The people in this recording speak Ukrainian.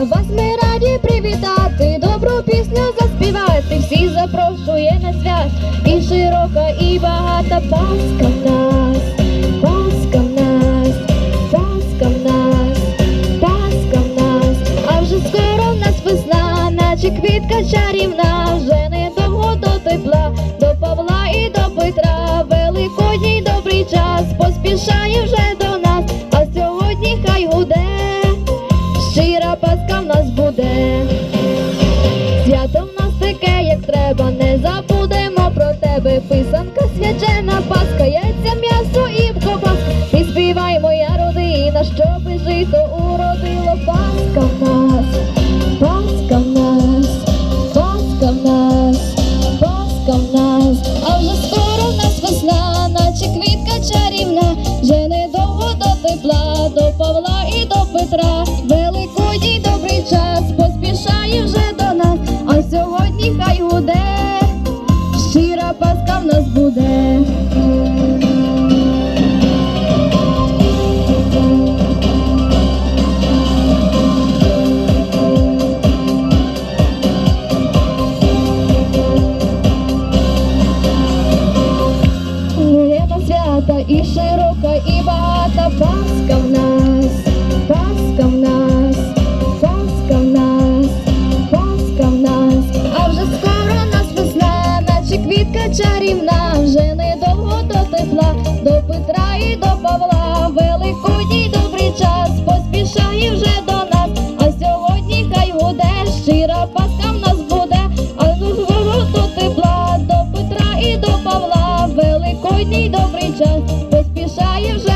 Вас ми раді привітати, добру пісню заспівати, всі запрошує на свят, і широка, і багата. Паска в нас, паска в нас, паска в нас, паска в нас, а вже скоро в нас весна, наче квітка чарівна, вже не до тепла, до Павла і до Петра, великодній добрий час поспішає вже. Щира в нас буде. Свято в нас таке, як треба, не забудемо про тебе. Писанка свячена, паска, яйця, м'ясо і ковбаска. І співай, моя родина, щоби жито уродило. Паска в нас, паска в нас, паска в нас, паска в нас. А вже скоро в нас весна, наче квітка чарівна, вже недовго до тепла, до Павла і до Петра. Нема свята і широка, і багата. Пасха в нас, Пасха в нас, Пасха в нас, Пасха в нас, а вже скоро нас весна, наче квітка чарівна, вже недовго до тепла, до Петра і до saia